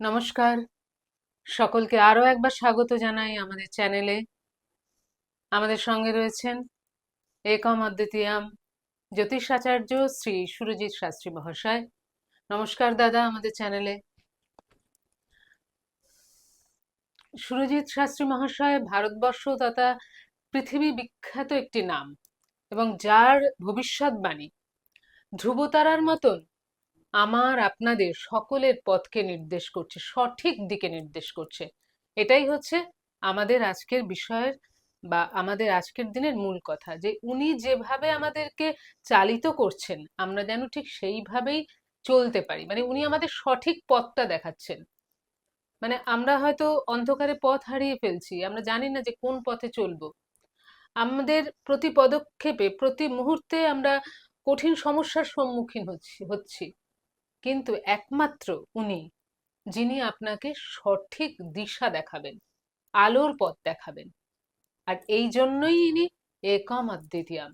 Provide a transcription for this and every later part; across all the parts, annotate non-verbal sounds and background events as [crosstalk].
নমস্কার। সকলকে আরও একবার স্বাগত জানাই আমাদের চ্যানেলে। আমাদের সঙ্গে রয়েছেন একম অদ্বিতীয়াম জ্যোতিষাচার্য শ্রী সুরজিৎ শাস্ত্রী মহাশয়। নমস্কার দাদা আমাদের চ্যানেলে। সুরজিৎ শাস্ত্রী মহাশয় ভারতবর্ষ তথা পৃথিবী বিখ্যাত একটি নাম এবং যার ভবিষ্যৎবাণী ধ্রুবতারার মতন আমার আপনাদের সকলের পথকে নির্দেশ করছে, সঠিক দিকে নির্দেশ করছে। এটাই হচ্ছে আমাদের আজকের বিষয়ের বা আমাদের আজকের দিনের মূল কথা, যে উনি যেভাবে আমাদেরকে চালিত করছেন, আমরা যেন ঠিক সেইভাবেই চলতে পারি। মানে উনি আমাদের সঠিক পথটা দেখাচ্ছেন। মানে আমরা হয়তো অন্ধকারে পথ হারিয়ে ফেলছি, আমরা জানি না যে কোন পথে চলবো। আমাদের প্রতি পদক্ষেপে প্রতি মুহূর্তে আমরা কঠিন সমস্যার সম্মুখীন হচ্ছি হচ্ছি। কিন্তু একমাত্র উনি, যিনি আপনাকে সঠিক দিশা দেখাবেন, আলোর পথ দেখাবেন। আর এই জন্যই ইনি একম অদ্বিতীয়াম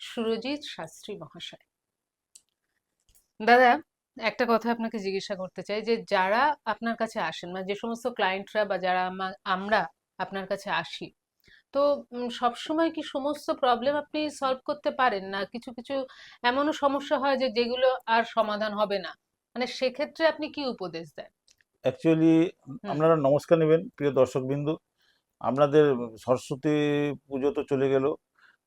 সুরজিৎ শাস্ত্রী মহাশয়। দাদা, একটা কথা আপনাকে জিজ্ঞাসা করতে চাই যে, যারা আপনার কাছে আসেন মানে যে সমস্ত ক্লায়েন্টরা বা যারা আমা- আমরা আপনার কাছে আসি তো সব সময় কি সমস্ত প্রবলেম আপনি সলভ করতে পারেন? না কিছু কিছু এমনও সমস্যা হয় যে যেগুলো আর সমাধান হবে না? মানে সেক্ষেত্রে আপনি কি উপদেশ দেন? অ্যাকচুয়ালি আপনারা নমস্কার নেবেন প্রিয় দর্শকবিন্দু। আপনাদের সরস্বতী পুজো তো চলে গেল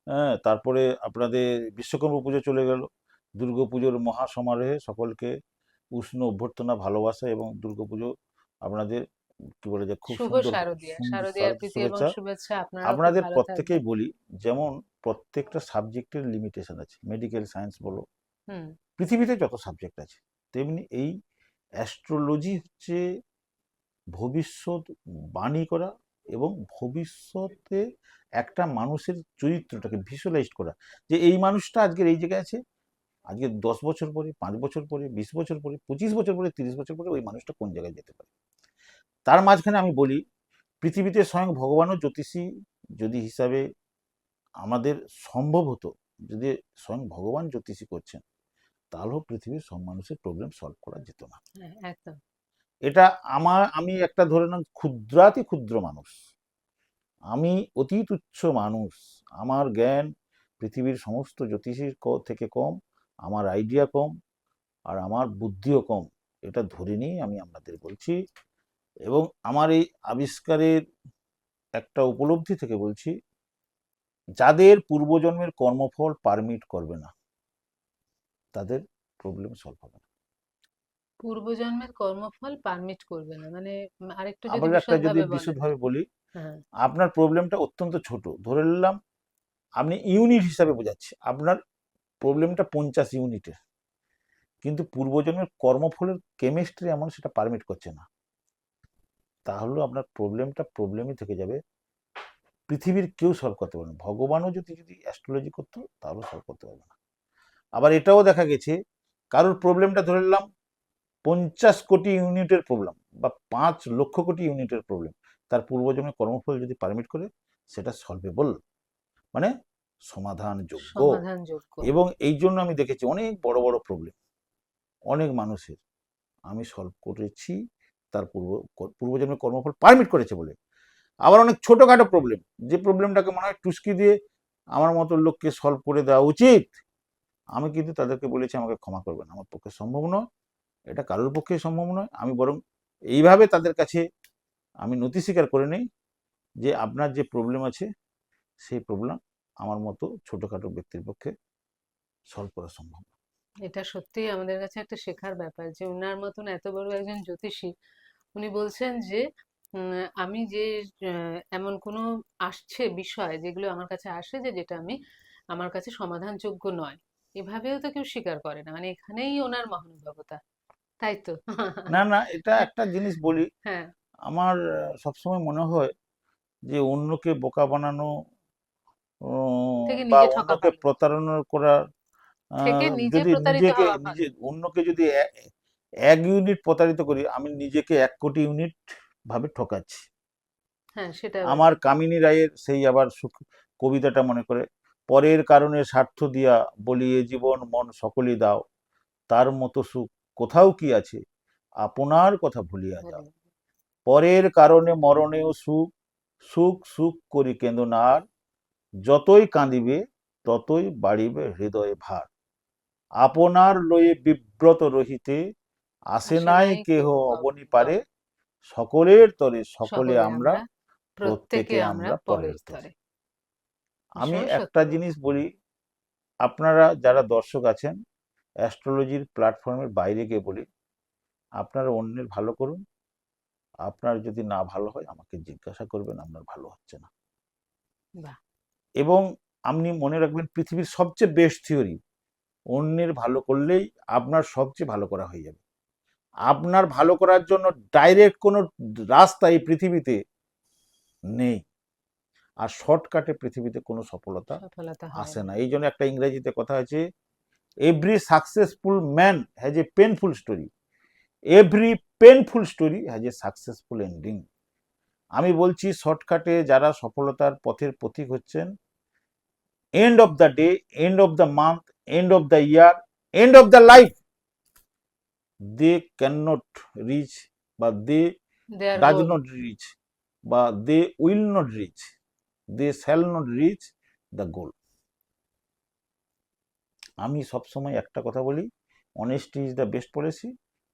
হ্যাঁ? তারপরে আপনাদের বিশ্বকর্মা পুজো চলে গেল। দুর্গা পুজোর মহা সমারোহে সকলকে উষ্ণ অভ্যর্থনা ভালোবাসা এবং দুর্গা পুজো আপনাদের কি বলে যে খুব সুন্দর শুভেচ্ছা। আপনাদের প্রত্যেকেই বলি যেমন প্রত্যেকটা সাবজেক্টের লিমিটেশন আছে। মেডিকেল সায়েন্স বলো। পৃথিবীতে যত সাবজেক্ট আছে তেমনি এই অ্যাস্ট্রোলজি হচ্ছে ভবিষ্যৎ বাণী করা এবং ভবিষ্যতে একটা মানুষের চরিত্রটাকে ভিজুয়ালাইজ করা। যে এই মানুষটা আজকের এই জায়গায় আছে আজকে দশ বছর পরে পাঁচ বছর পরে বিশ বছর পরে পঁচিশ বছর পরে তিরিশ বছর পরে ওই মানুষটা কোন জায়গায় যেতে পারে? তার মাঝখানে আমি বলি পৃথিবীতে স্বয়ং ভগবানও জ্যোতিষী যদি হিসাবে আমাদের সম্ভব হতো যদি স্বয়ং ভগবান জ্যোতিষী করছেন তাহলেও পৃথিবীর সব মানুষের প্রবলেম সলভ করা যেত না। হ্যাঁ, এটা আমার আমি একটা ধরে নেন ক্ষুদ্রাতি ক্ষুদ্র মানুষ। আমি অতি তুচ্ছ মানুষ। আমার জ্ঞান পৃথিবীর সমস্ত জ্যোতিষীর থেকে কম আমার আইডিয়া কম আর আমার বুদ্ধিও কম। এটা ধরে নিয়ে আমি আপনাদের বলছি এবং আমার এই আবিষ্কারের একটা উপলব্ধি থেকে বলছি যাদের পূর্বজন্মের কর্মফল পারমিট করবে না তাদের প্রবলেম সলভ হবে না। পূর্বজন্মের কর্মফল পারমিট করবে না মানে আরেকটু যদি একটা যদি বিশদভাবে বলি হ্যাঁ। আপনার প্রবলেমটা অত্যন্ত ছোট। ধরে নিলাম আপনি ইউনিট হিসাবে বোঝাচ্ছি আপনার প্রবলেমটা পঞ্চাশ ইউনিটের কিন্তু পূর্বজন্মের কর্মফলের কেমিস্ট্রি এমন সেটা পারমিট করছে না। তাহলে আপনার প্রবলেমটা প্রবলেমই থেকে যাবে। পৃথিবীর কেউ সলভ করতে পারবে না। ভগবানও যদি যদি অ্যাস্ট্রোলজি করতো তাহলেও সলভ করতে পারবে না। আবার এটাও দেখা গেছে কারোর প্রবলেমটা ধরে নিলাম পঞ্চাশ কোটি ইউনিটের প্রবলেম বা পাঁচ লক্ষ কোটি ইউনিটের প্রবলেম তার পূর্বজন্মের কর্মফল যদি পারমিট করে সেটা সলভেবল মানে সমাধানযোগ্য। এবং এই জন্য আমি দেখেছি অনেক বড় বড় প্রবলেম অনেক মানুষের। আমি সলভ করেছি তার পূর্ব পূর্বজন্মের কর্মফল পারমিট করেছে বলে। আবার অনেক ছোটোখাটো প্রবলেম যে প্রবলেমটাকে মনে হয় টুস্কি দিয়ে আমার মতো লোককে সলভ করে দেওয়া উচিত, আমি কিন্তু তাদেরকে বলেছি আমাকে ক্ষমা করবেন। আমার পক্ষে সম্ভব নয়, এটা কারোর পক্ষে সম্ভব নয়। আমি বরং এইভাবে তাদের কাছে আমি নথি স্বীকার করে নিই যে আপনার যে প্রবলেম আছে, সেই প্রবলেম আমার মতো ছোটোখাটো ব্যক্তির পক্ষে সলভ করা সম্ভব। এটা সত্যিই আমাদের কাছে একটা শেখার ব্যাপার যে উনার মতন এত বড় একজন জ্যোতিষী উনি বলছেন যে আমি যে এমন কোনো আসছে বিষয় যেগুলো আমার কাছে আসে যে যেটা আমি আমার কাছে সমাধানযোগ্য নয় এভাবেও তো কেউ স্বীকার করে না মানে এখানেই ওনার মহানুভবতা তাই তো [laughs] না না এটা একটা জিনিস বলি হ্যাঁ আমার সবসময় মনে হয় যে অন্যকে বোকা বানানো বা অন্যকে। প্রতারণা করা আহ, থেকে নিজে যদি প্রতারিত নিজেকে। নিজে অন্যকে যদি এক ইউনিট প্রতারিত করি আমি নিজেকে এক কোটি ইউনিট ভাবে ঠকাচ্ছি। হ্যাঁ আমার কামিনী রায়ের সেই আবার কবিতাটা মনে করে পরের কারণে স্বার্থ দিয়া বলি এ জীবন মন সকলই দাও তার মতো সুখ কোথাও কি আছে? আপনার কথা ভুলিয়া যাও। পরের কারণে মরণেও সুখ সুখ সুখ করি কেন্দনার যতই কাঁদিবে ততই বাড়িবে হৃদয়ে ভার। আপনার লয়ে বিব্রত রহিতে আসে নাই কেহ অবনি পারে সকলের তরে সকলে আমরা প্রত্যেকে আমরা পরের স্তরে আমি একটা জিনিস বলি আপনারা যারা দর্শক আছেন অ্যাস্ট্রোলজির প্ল্যাটফর্মের বাইরে গিয়ে বলি আপনারা অন্যের ভালো করুন আপনার যদি না ভালো হয় আমাকে জিজ্ঞাসা করবেন আপনার ভালো হচ্ছে না। এবং আপনি মনে রাখবেন পৃথিবীর সবচেয়ে বেস্ট থিওরি অন্যের ভালো করলেই আপনার সবচেয়ে ভালো করা হয়ে যাবে। আপনার ভালো করার জন্য ডাইরেক্ট কোনো রাস্তা এই পৃথিবীতে নেই। আর শর্টকাটে পৃথিবীতে কোনো সফলতা আসে না। এই জন্য একটা ইংরেজিতে কথা আছে every successful man has a painful story every painful story has a successful ending আমি বলছি শর্টকাটে যারা সফলতার পথের পথিক হচ্ছেন end of the day end of the month end of the year end of the life they can not reach বা they does not reach বা they will not reach they shall not reach the goal আমি সবসময় একটা কথা বলি honesty is the best policy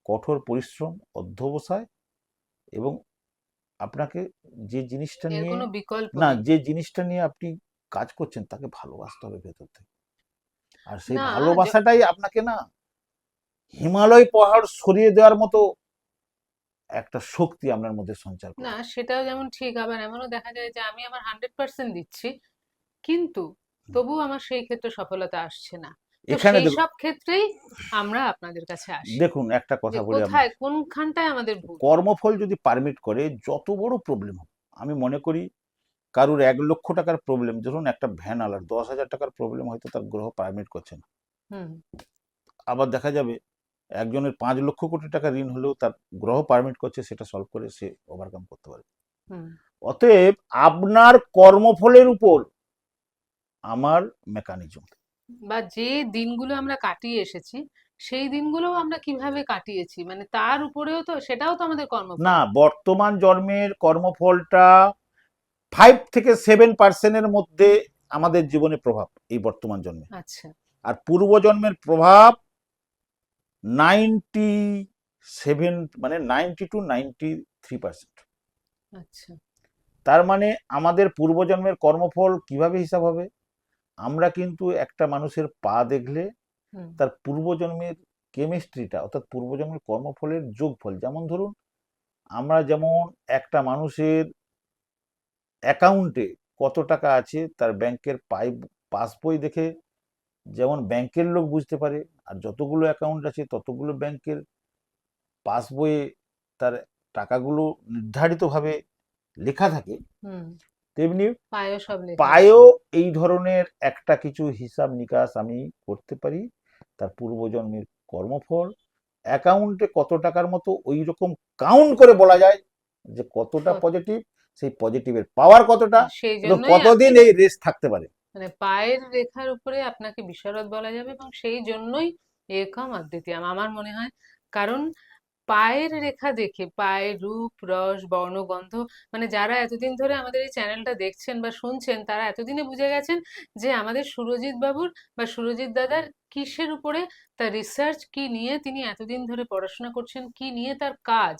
কঠোর পরিশ্রম অধ্যবসায় এবং আপনাকে যে জিনিসটা নিয়ে না যে জিনিসটা নিয়ে আপনি কাজ করছেন তাকে ভালোবাসতে হবে ভেতর থেকে। আর সেই ভালোবাসাটাই আপনাকে না হিমালয় পাহাড় সরিয়ে দেওয়ার মতো একটা শক্তি আপনার মধ্যে সঞ্চার না সেটাও যেমন ঠিক আবার এমনও দেখা যায় যে আমি আমার হান্ড্রেড পার্সেন্ট দিচ্ছি কিন্তু তবুও আমার সেই ক্ষেত্রে সফলতা আসছে না। এখানে সব ক্ষেত্রেই আমরা আপনাদের কাছে আসি দেখুন একটা কথা বলি কোথায় কোনখানটায় আমাদের কর্মফল যদি পারমিট করে যত বড় প্রবলেম হোক আমি মনে করি কারুর এক লক্ষ টাকার প্রবলেম ধরুন একটা ভ্যান আলার দশ হাজার টাকার প্রবলেম হয়তো তার গ্রহ পারমিট করছে না। হুম। আবার দেখা যাবে একজনের পাঁচ লক্ষ কোটি টাকা ঋণ হলেও তার গ্রহ পারমিট করছে সেটা সলভ করে সে ওভারকাম করতে পারে। অতএব আপনার কর্মফলের উপর আমার মেকানিজম বা যে দিনগুলো আমরা কাটিয়ে এসেছি সেই দিনগুলোও আমরা কীভাবে কাটিয়েছি? মানে তার উপরেও তো সেটাও তো আমাদের কর্ম না বর্তমান জন্মের কর্মফলটা ফাইভ থেকে সেভেন পার্সেন্টের মধ্যে আমাদের জীবনে প্রভাব এই বর্তমান জন্মে। আচ্ছা। আর পূর্বজন্মের প্রভাব নাইনটি সেভেন মানে ninety two ninety three percent. আচ্ছা। তার মানে আমাদের পূর্বজন্মের কর্মফল কীভাবে হিসাব হবে? আমরা কিন্তু একটা মানুষের পা দেখলে তার পূর্বজন্মের কেমিস্ট্রিটা অর্থাৎ পূর্বজন্মের কর্মফলের যোগফল যেমন ধরুন আমরা যেমন একটা মানুষের অ্যাকাউন্টে কত টাকা আছে তার ব্যাংকের পাই পাসবই দেখে যেমন ব্যাংকের লোক বুঝতে পারে আর যতগুলো অ্যাকাউন্ট আছে ততগুলো ব্যাংকের পাসবইয়ে তার টাকাগুলো নির্ধারিতভাবে লেখা থাকে তেমনি পায়ও এই ধরনের একটা কিছু হিসাব নিকাশ আমি করতে পারি তার পূর্বজন্মের কর্মফল অ্যাকাউন্টে কত টাকার মতো ওই রকম কাউন্ট করে বলা যায় যে কতটা পজিটিভ সেই পজিটিভের পাওয়ার কতটা কতদিন এই রেস থাকতে পারে। মানে পায়ের রেখার উপরে আপনাকে বিশারদ বলা যাবে এবং সেই জন্যই একম অদ্বিতীয়াম আমার মনে হয় কারণ পায়ের রেখা দেখে, পায়ের রূপ, রস, বর্ণ, গন্ধ মানে যারা এতদিন ধরে আমাদের এই চ্যানেলটা দেখছেন বা শুনছেন, তারা এতদিনে বুঝে গেছেন যে আমাদের সুরজিৎ বাবুর বা সুরজিৎ দাদার কিসের উপরে তার রিসার্চ কি নিয়ে তিনি এতদিন ধরে পড়াশোনা করছেন, কি নিয়ে তার কাজ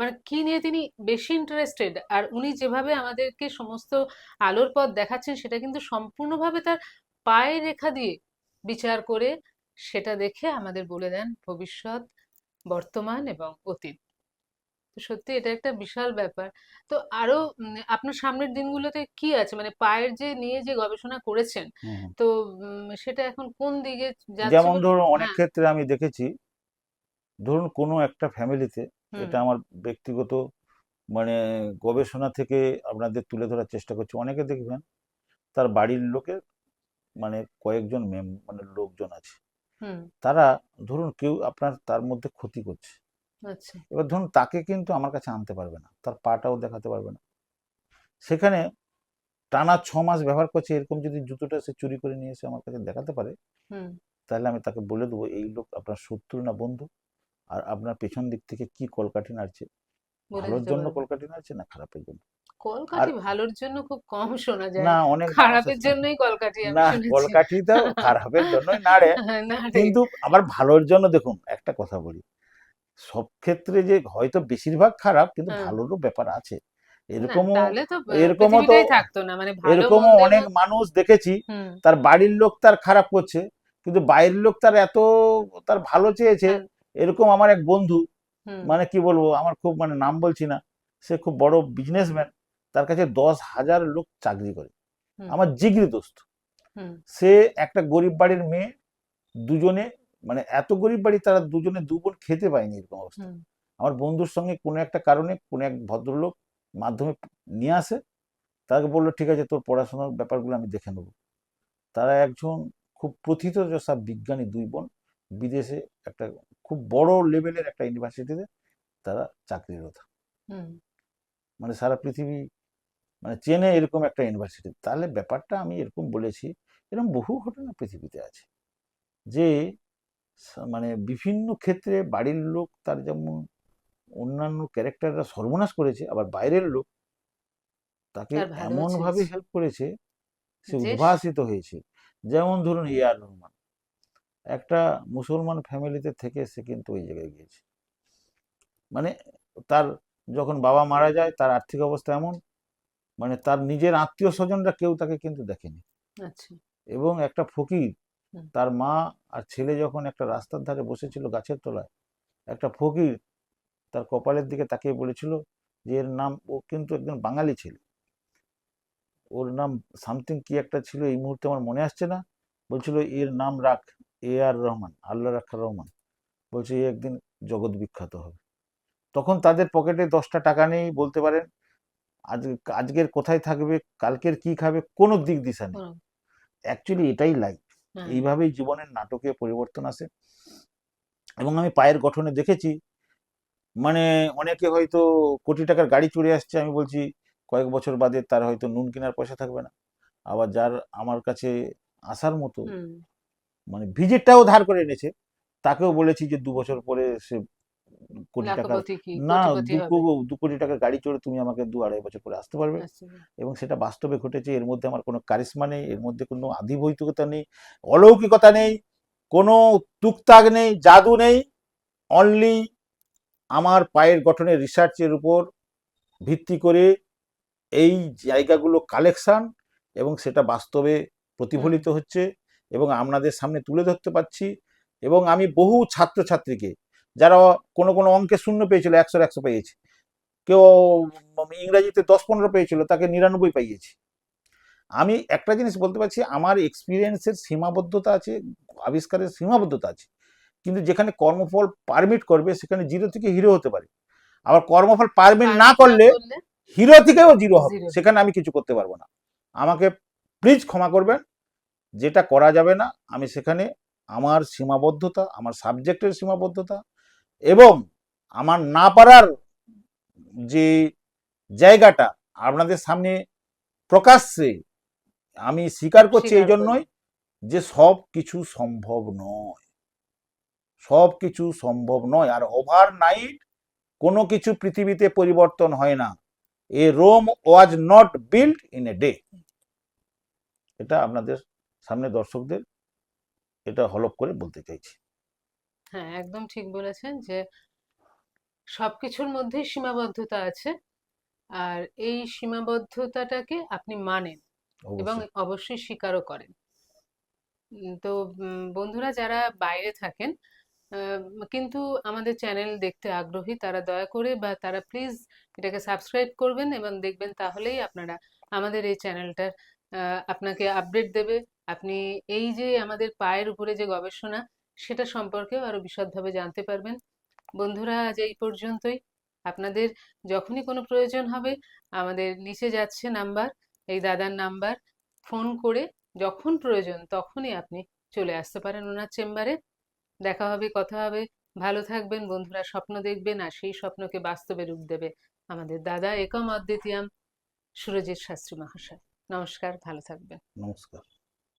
মানে কি নিয়ে তিনি বেশি ইন্টারেস্টেড আর উনি যেভাবে আমাদেরকে সমস্ত আলোর পথ দেখাচ্ছেন, সেটা কিন্তু সম্পূর্ণভাবে তার পায়ের রেখা দিয়ে বিচার করে সেটা দেখে আমাদের বলে দেন ভবিষ্যৎ বর্তমান এবং অতীত। তো সত্যি এটা একটা বিশাল ব্যাপার। তো আরও আপনার সামনের দিনগুলোতে কি আছে? মানে পায়ের যে নিয়ে যে গবেষণা করেছেন তো সেটা এখন কোন দিকে যেমন ধরুন অনেক হ্যাঁ ক্ষেত্রে আমি দেখেছি ধরুন কোনো একটা ফ্যামিলিতে এটা আমার ব্যক্তিগত মানে গবেষণা থেকে আপনাদের তুলে ধরার চেষ্টা করছি। অনেকে দেখবেন তার বাড়ির লোকের মানে কয়েকজন মেম মানে লোকজন আছে। তারা ধরুন কেউ আপনার তার মধ্যে ক্ষতি করছে। আচ্ছা। এবার ধরুন তাকে কিন্তু আমার কাছে আনতে পারবে না তার পাটাও দেখাতে পারবে না। সেখানে টানা ছ মাস ব্যবহার করছে এরকম যদি জুতোটা সে চুরি করে নিয়ে এসে আমার কাছে দেখাতে পারে তাহলে আমি তাকে বলে দেবো এই লোক আপনার শত্রু না বন্ধু আর আপনার পেছন দিক থেকে কি কলকাঠি নাড়ছে? ভালোর জন্য। কলকাঠি নাড়ছে না খারাপের জন্য? কলকাঠি ভালোর জন্য খুব কম শোনা যায়। না অনেক খারাপের জন্যই কলকাঠি আমি না কলকাঠি তো খারাপের জন্যই নাড়ে [laughs] কিন্তু আবার ভালোর জন্য দেখুন একটা কথা বলি। সব ক্ষেত্রে যে হয়তো বেশিরভাগ খারাপ কিন্তু হ্যাঁ। ভালোরও ব্যাপার আছে। এরকমও তো এরকমও তো- থাকতো না। মানে এরকমও অনেক মানুষ দেখেছি তার বাড়ির লোক তার খারাপ করছে কিন্তু বাইরের লোক তার এত তার ভালো চেয়েছে। হ্যাঁ। এরকম আমার এক বন্ধু মানে কি বলব আমার খুব মানে নাম বলছি না সে খুব বড় বিজনেসম্যান তার কাছে দশ হাজার লোক চাকরি করে। আমার জিগরি দোস্ত। সে একটা গরিব বাড়ির মেয়ে দুজনে মানে এত গরিব বাড়ি তারা দুজনে দু বোন খেতে পায়নি এরকম অবস্থা। আমার বন্ধুর সঙ্গে কোনো একটা কারণে কোনো এক ভদ্রলোক মাধ্যমে নিয়ে আসে তাকে বলল ঠিক আছে তোর পড়াশোনার ব্যাপারগুলো আমি দেখে নেব। তারা একজন খুব প্রথিতযশা বিজ্ঞানী দুই বোন বিদেশে একটা খুব বড় লেভেলের একটা ইউনিভার্সিটিতে তারা চাকরিরত। হুম, মানে সারা পৃথিবী মানে চেনে এরকম একটা ইউনিভার্সিটি তাহলে ব্যাপারটা আমি এরকম বলেছি এরকম বহু ঘটনা পৃথিবীতে আছে। যে মানে বিভিন্ন ক্ষেত্রে বাড়ির লোক তার যেমন অন্যান্য ক্যারেক্টাররা সর্বনাশ করেছে আবার বাইরের লোক তাকে তার ভালো এমন ভাবে হেল্প করেছে সে উদ্ভাসিত হয়েছে। যেমন ধরুন আর রহমান একটা মুসলমান ফ্যামিলিতে থেকে সে কিন্তু ওই জায়গায় গিয়েছে। মানে তার যখন বাবা মারা যায় তার আর্থিক অবস্থা এমন মানে তার নিজের আত্মীয় স্বজনরা কেউ তাকে কিন্তু দেখেনি। আচ্ছা। এবং একটা ফকির তার মা আর ছেলে যখন একটা রাস্তার ধারে বসেছিল গাছের তলায় একটা ফকির তার কপালের দিকে তাকিয়ে বলেছিল যে এর নাম ও কিন্তু একজন বাঙালি ছিল। ওর নাম সামথিং কি একটা ছিল এই মুহূর্তে আমার মনে আসছে না। বলছিল এর নাম রাখ এ আর রহমান আল্লাহ রাখার রহমান। বলছে এ একদিন জগৎ বিখ্যাত হবে। তখন তাদের পকেটে দশটা টাকা নেই বলতে পারেন। আজ আজকের কোথায় থাকবে কালকের কি খাবে কোনো দিক দিশা নেই। অ্যাকচুয়ালি এটাই লাইফ হ্যাঁ, এইভাবেই জীবনের নাটকে পরিবর্তন আসে। এবং আমি পায়ের গঠনে দেখেছি মানে অনেকে হয়তো কোটি টাকার গাড়ি চড়ে আসছে আমি বলছি কয়েক বছর বাদে তার হয়তো নুন কেনার পয়সা থাকবে না। আবার যার আমার কাছে আসার মতো মানে ভিজিটটাও ধার করে এনেছে তাকেও বলেছি যে দু বছর পরে সে কোটি টাকা না দু কোটি টাকা গাড়ি চড়ে তুমি আমাকে দু আড়াই বছর পরে আসতে পারবে। এবং সেটা বাস্তবে ঘটেছে এর মধ্যে আমার কোনো কারিশমা নেই এর মধ্যে কোনো আধিভৌতিকতা নেই অলৌকিকতা নেই কোনো তুকতাক নেই জাদু নেই। অনলি আমার পায়ের গঠনের রিসার্চের উপর ভিত্তি করে এই জায়গাগুলো কালেকশান এবং সেটা বাস্তবে প্রতিফলিত হচ্ছে এবং আপনাদের সামনে তুলে ধরতে পারছি এবং আমি বহু ছাত্রছাত্রীকে যারা কোনো কোনো অঙ্কে শূন্য পেয়েছিল একশোর একশো পেয়েছে। কেউ ইংরাজিতে দশ পনেরো পেয়েছিল তাকে নিরানব্বই পাইয়েছি। আমি একটা জিনিস বলতে পারছি আমার এক্সপিরিয়েন্সের সীমাবদ্ধতা আছে আবিষ্কারের সীমাবদ্ধতা আছে। কিন্তু যেখানে কর্মফল পারমিট করবে সেখানে জিরো থেকে হিরো হতে পারে। আবার কর্মফল পারমিট না করলে হিরো থেকেও জিরো হবে। সেখানে আমি কিছু করতে পারব না। আমাকে প্লিজ ক্ষমা করবেন। যেটা করা যাবে না আমি সেখানে আমার সীমাবদ্ধতা আমার সাবজেক্টের সীমাবদ্ধতা এবং আমার না পারার যে জায়গাটা আপনাদের সামনে প্রকাশ্যে আমি স্বীকার করছি এই জন্যই যে সব কিছু সম্ভব নয়। সব কিছু সম্ভব নয়। আর ওভার নাইট কোনো কিছু পৃথিবীতে পরিবর্তন হয় না। A Rome was not build in a day এটা আপনাদের সামনে দর্শকদের এটা হলপ করে বলতে চাইছি। হ্যাঁ একদম ঠিক বলেছেন যে সবকিছুর মধ্যেই সীমাবদ্ধতা আছে। আর এই সীমাবদ্ধতাটাকে আপনি মানেন এবং অবশ্যই। অবশ্যই স্বীকারও করেন। তো বন্ধুরা যারা বাইরে থাকেন আহ, কিন্তু আমাদের চ্যানেল দেখতে আগ্রহী তারা দয়া করে বা তারা প্লিজ এটাকে সাবস্ক্রাইব করবেন এবং দেখবেন তাহলেই আপনারা আমাদের এই চ্যানেলটার আহ, আপনাকে আপডেট দেবে। আপনি এই যে আমাদের পায়ের উপরে যে গবেষণা সেটা সম্পর্কেও আরও বিশদভাবে জানতে পারবেন। বন্ধুরা, আজ এই পর্যন্তই। আপনাদের যখনই কোনো প্রয়োজন হবে, আমাদের নিচে যাচ্ছে নাম্বার, এই দাদার নাম্বার। ফোন করে যখন প্রয়োজন তখনই আপনি চলে আসতে পারেন ওনার চেম্বারে। দেখা হবে, কথা হবে। ভালো থাকবেন, বন্ধুরা স্বপ্ন দেখবেন আর সেই স্বপ্নকে বাস্তবে রূপ দেবে আমাদের দাদা একম অদ্বিতীয়াম সুরজিৎ শাস্ত্রী মহাশয়। নমস্কার, ভালো থাকবেন। নমস্কার।